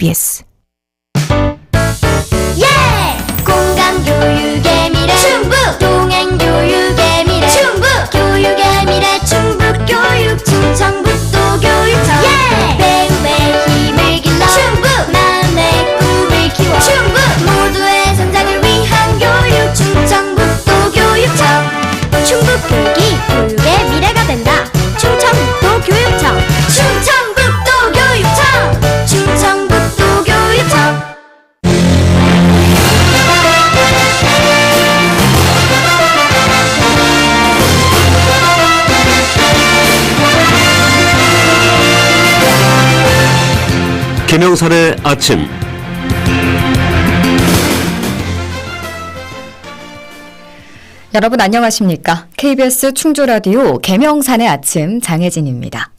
Yes. 김영선의 아침 여러분 안녕하십니까? KBS 충주라디오 개명산의 아침 장혜진입니다.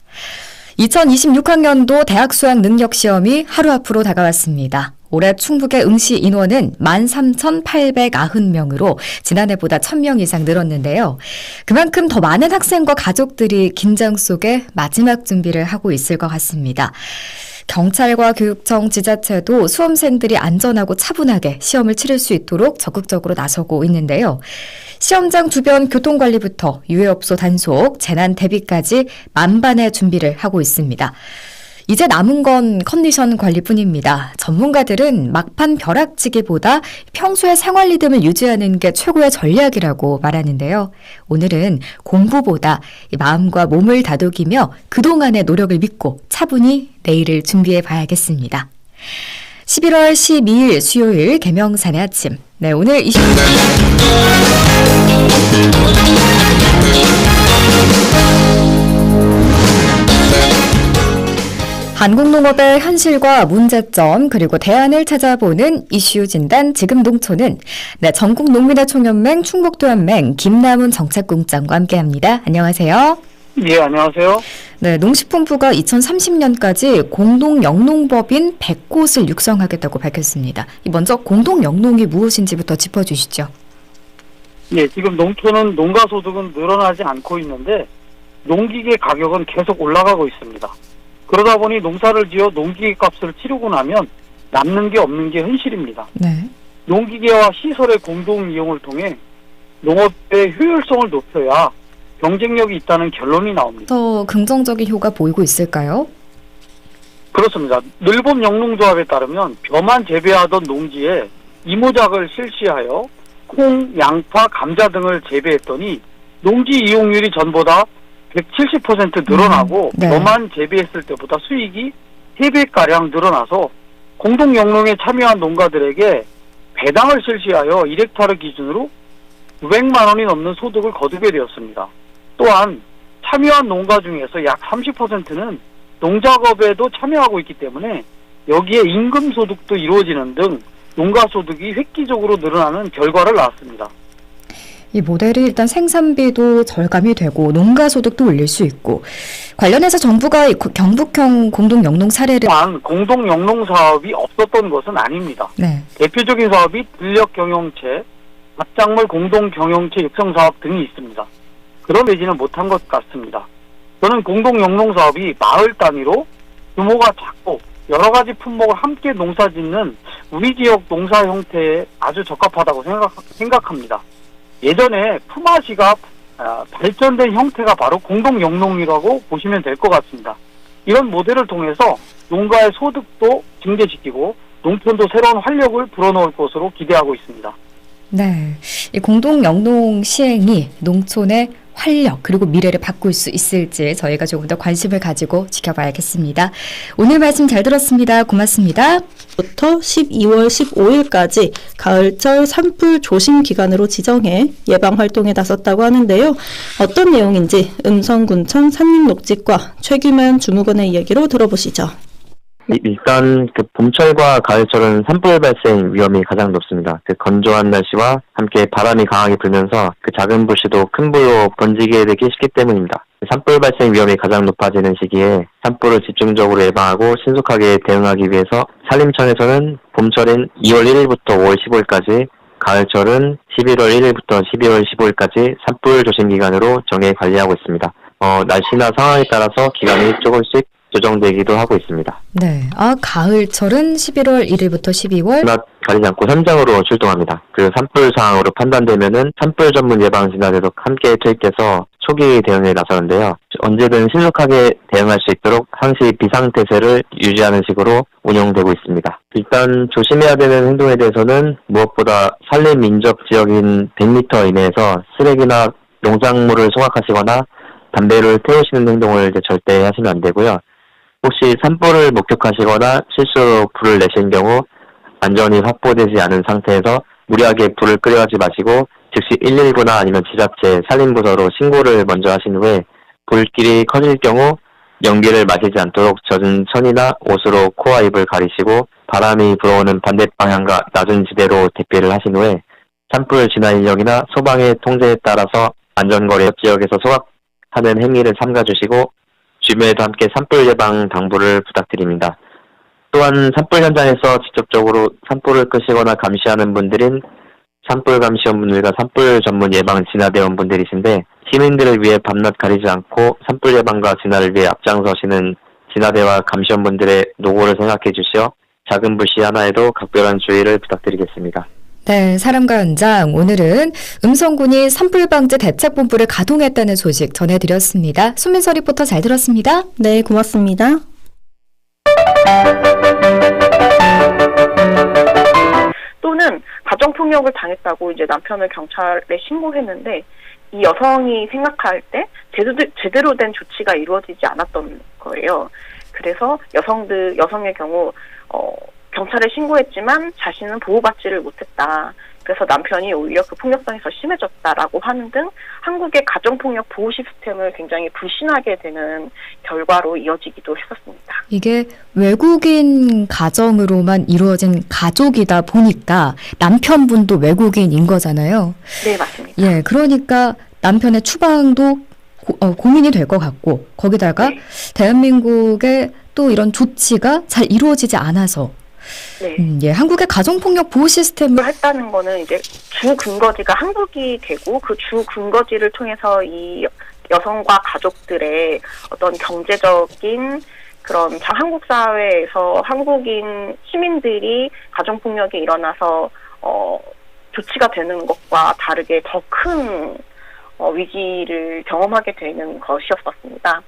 2026학년도 대학 수학 능력 시험이 하루 앞으로 다가왔습니다. 올해 충북의 응시 인원은 13,890명으로 지난해보다 1,000명 이상 늘었는데요. 그만큼 더 많은 학생과 가족들이 긴장 속에 마지막 준비를 하고 있을 것 같습니다. 경찰과 교육청, 지자체도 수험생들이 안전하고 차분하게 시험을 치를 수 있도록 적극적으로 나서고 있는데요. 시험장 주변 교통관리부터 유해업소 단속, 재난 대비까지 만반의 준비를 하고 있습니다. 이제 남은 건 컨디션 관리뿐입니다. 전문가들은 막판 벼락치기보다 평소의 생활 리듬을 유지하는 게 최고의 전략이라고 말하는데요. 오늘은 공부보다 마음과 몸을 다독이며 그동안의 노력을 믿고 차분히 내일을 준비해 봐야겠습니다. 11월 12일 수요일 개명산의 아침. 네, 오늘 20... 한국농업의 현실과 문제점 그리고 대안을 찾아보는 이슈 진단 지금 농촌은 네, 전국 농민의 총연맹 충북도연맹 김남훈 정책국장과 함께합니다. 안녕하세요. 예, 안녕하세요. 네, 농식품부가 2030년까지 공동 영농법인 100곳을 육성하겠다고 밝혔습니다. 이 먼저 공동 영농이 무엇인지부터 짚어 주시죠. 예, 지금 농촌은 농가 소득은 늘어나지 않고 있는데 농기계 가격은 계속 올라가고 있습니다. 그러다 보니 농사를 지어 농기계 값을 치르고 나면 남는 게 없는 게 현실입니다. 네. 농기계와 시설의 공동 이용을 통해 농업의 효율성을 높여야 경쟁력이 있다는 결론이 나옵니다. 더 긍정적인 효과 보이고 있을까요? 그렇습니다. 늘봄 영농조합에 따르면 벼만 재배하던 농지에 이모작을 실시하여 콩, 양파, 감자 등을 재배했더니 농지 이용률이 전보다 170% 늘어나고 음, 네. 벼만 재배했을 때보다 수익이 3배가량 늘어나서 공동 영농에 참여한 농가들에게 배당을 실시하여 1헥타르 기준으로 900만 원이 넘는 소득을 거두게 되었습니다. 또한 참여한 농가 중에서 약 30%는 농작업에도 참여하고 있기 때문에 여기에 임금 소득도 이루어지는 등 농가 소득이 획기적으로 늘어나는 결과를 낳았습니다. 이 모델이 일단 생산비도 절감이 되고 농가 소득도 올릴 수 있고 관련해서 정부가 경북형 공동 영농 사례를 공동 영농 사업이 없었던 것은 아닙니다. 네. 대표적인 사업이 들력 경영체, 납작물 공동 경영체 육성 사업 등이 있습니다. 그런 매지는 못한 것 같습니다. 저는 공동 영농 사업이 마을 단위로 규모가 작고 여러 가지 품목을 함께 농사 짓는 우리 지역 농사 형태에 아주 적합하다고 생각, 생각합니다. 예전에 품앗이가 아, 발전된 형태가 바로 공동 영농이라고 보시면 될 것 같습니다. 이런 모델을 통해서 농가의 소득도 증대시키고 농촌도 새로운 활력을 불어넣을 것으로 기대하고 있습니다. 네. 이 공동 영농 시행이 농촌의 활력 그리고 미래를 바꿀 수 있을지 저희가 조금 더 관심을 가지고 지켜봐야겠습니다. 오늘 말씀 잘 들었습니다. 고맙습니다. 부터 12월 15일까지 가을철 산불 조심 기간으로 지정해 예방 활동에 나섰다고 하는데요. 어떤 내용인지 음성군청 산림녹지과 최규만 주무관의 이야기로 들어보시죠. 이- 일단 그 봄철과 가을철은 산불 발생 위험이 가장 높습니다. 그 건조한 날씨와 함께 바람이 강하게 불면서 그 작은 불씨도 큰 불로 번지게 되기 쉽기 때문입니다. 산불 발생 위험이 가장 높아지는 시기에 산불을 집중적으로 예방하고 신속하게 대응하기 위해서 산림청에서는 봄철인 2월 1일부터 5월 15일까지 가을철은 11월 1일부터 12월 15일까지 산불 조심 기간으로 정해 관리하고 있습니다. 어, 날씨나 상황에 따라서 기간이 조금씩 조정되기도 하고 있습니다. 네. 아, 가을철은 11월 1일부터 12월. 진압 가리지 않고 현장으로 출동합니다. 그 산불 상황으로 판단되면은 산불 전문 예방 진압에도 함께 투입돼서 초기 대응에 나서는데요. 언제든 신속하게 대응할 수 있도록 항시 비상태세를 유지하는 식으로 운영되고 있습니다. 일단 조심해야 되는 행동에 대해서는 무엇보다 산림 민접 지역인 100m 이내에서 쓰레기나 농작물을 소각하시거나 담배를 태우시는 행동을 이제 절대 하시면 안 되고요. 혹시 산불을 목격하시거나 실수로 불을 내신 경우 안전이 확보되지 않은 상태에서 무리하게 불을 끄려하지 마시고 즉시 119나 아니면 지자체 산림부서로 신고를 먼저 하신 후에 불길이 커질 경우 연기를 마시지 않도록 젖은 천이나 옷으로 코와 입을 가리시고 바람이 불어오는 반대 방향과 낮은 지대로 대피를 하신 후에 산불 진화 인력이나 소방의 통제에 따라서 안전거리 지역에서 소각하는 행위를 삼가주시고 주변에도 함께 산불 예방 당부를 부탁드립니다. 또한 산불 현장에서 직접적으로 산불을 끄시거나 감시하는 분들인 산불 감시원분들과 산불 전문 예방 진화대원분들이신데 시민들을 위해 밤낮 가리지 않고 산불 예방과 진화를 위해 앞장서시는 진화대와 감시원분들의 노고를 생각해 주시어 작은 불씨 하나에도 각별한 주의를 부탁드리겠습니다. 네, 사람과 현장. 오늘은 음성군이 산불 방지 대책 본부를 가동했다는 소식 전해드렸습니다. 손민서 리포터 잘 들었습니다. 네, 고맙습니다. 또는 가정폭력을 당했다고 이제 남편을 경찰에 신고했는데 이 여성이 생각할 때 제대로, 제대로 된 조치가 이루어지지 않았던 거예요. 그래서 여성들 여성의 경우 어, 경찰에 신고했지만 자신은 보호받지를 못했다. 그래서 남편이 오히려 그 폭력성이 더 심해졌다라고 하는 등 한국의 가정폭력 보호 시스템을 굉장히 불신하게 되는 결과로 이어지기도 했었습니다. 이게 외국인 가정으로만 이루어진 가족이다 보니까 남편분도 외국인인 거잖아요. 네, 맞습니다. 예, 그러니까 남편의 추방도 고, 어, 고민이 될 것 같고 거기다가 네. 대한민국의 또 이런 조치가 잘 이루어지지 않아서 네. 음, 예, 한국의 가정폭력 보호 시스템을 을 했다는 거는 이제 주 근거지가 한국이 되고 그 주 근거지를 통해서 이 여성과 가족들의 어떤 경제적인 그런 자- 한국 사회에서 한국인 시민들이 가정 폭력이 일어나서 어 조치가 되는 것과 다르게 더큰 어, 위기를 경험하게 되는 것이었었습니다.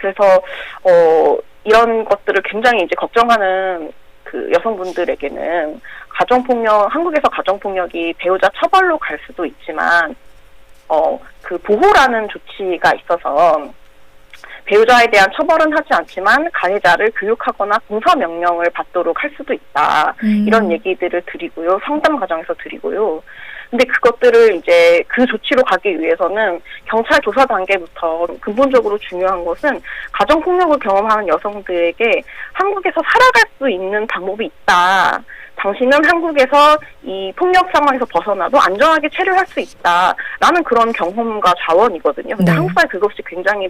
그래서 어 이런 것들을 굉장히 이제 걱정하는 그 여성분들에게는 가정폭력, 한국에서 가정폭력이 배우자 처벌로 갈 수도 있지만, 어, 그 보호라는 조치가 있어서 배우자에 대한 처벌은 하지 않지만 가해자를 교육하거나 공사 명령을 받도록 할 수도 있다. 음, 이런 얘기들을 드리고요. 상담 과정에서 드리고요. 근데 그것들을 이제 그 조치로 가기 위해서는 경찰 조사 단계부터 근본적으로 중요한 것은 가정 폭력을 경험하는 여성들에게 한국에서 살아갈 수 있는 방법이 있다. 당신은 한국에서 이 폭력 상황에서 벗어나도 안전하게 체류할 수 있다라는 그런 경험과 자원이거든요. 근데 네. 한국 사회 그것이 굉장히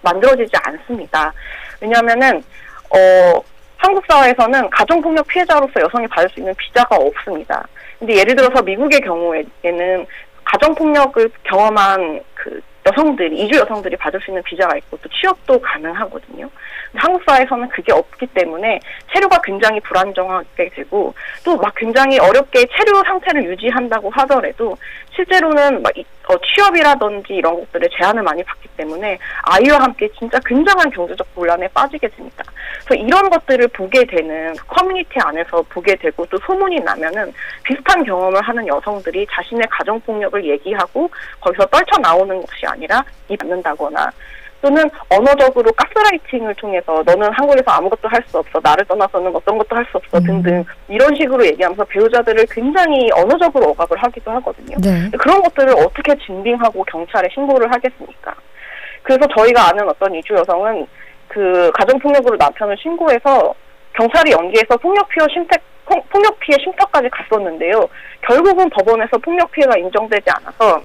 만들어지지 않습니다. 왜냐하면은 어 한국 사회에서는 가정폭력 피해자로서 여성이 받을 수 있는 비자가 없습니다. 근데 예를 들어서 미국의 경우에는 가정폭력을 경험한 그 여성들이, 이주 여성들이 받을 수 있는 비자가 있고 또 취업도 가능하거든요. 한국 사회에서는 그게 없기 때문에 체류가 굉장히 불안정하게 되고 또 막 굉장히 어렵게 체류 상태를 유지한다고 하더라도 실제로는 막 이- 어, 취업이라든지 이런 것들에 제한을 많이 받기 때문에 아이와 함께 진짜 굉장한 경제적 곤란에 빠지게 됩니다. 그래서 이런 것들을 보게 되는 그 커뮤니티 안에서 보게 되고 또 소문이 나면은 비슷한 경험을 하는 여성들이 자신의 가정 폭력을 얘기하고 거기서 떨쳐 나오는 것이 아니라 이 받는다거나 또는 언어적으로 가스라이팅을 통해서 너는 한국에서 아무것도 할 수 없어 나를 떠나서는 어떤 것도 할 수 없어 음. 등등 이런 식으로 얘기하면서 배우자들을 굉장히 언어적으로 억압을 하기도 하거든요. 네. 그런 것들을 어떻게 진빙하고 경찰에 신고를 하겠습니까? 그래서 저희가 아는 어떤 이주 여성은 그 가정폭력으로 남편을 신고해서 경찰이 연기해서 폭력 피해 심택 폭력 피해 쉼터까지 갔었는데요. 결국은 법원에서 폭력 피해가 인정되지 않아서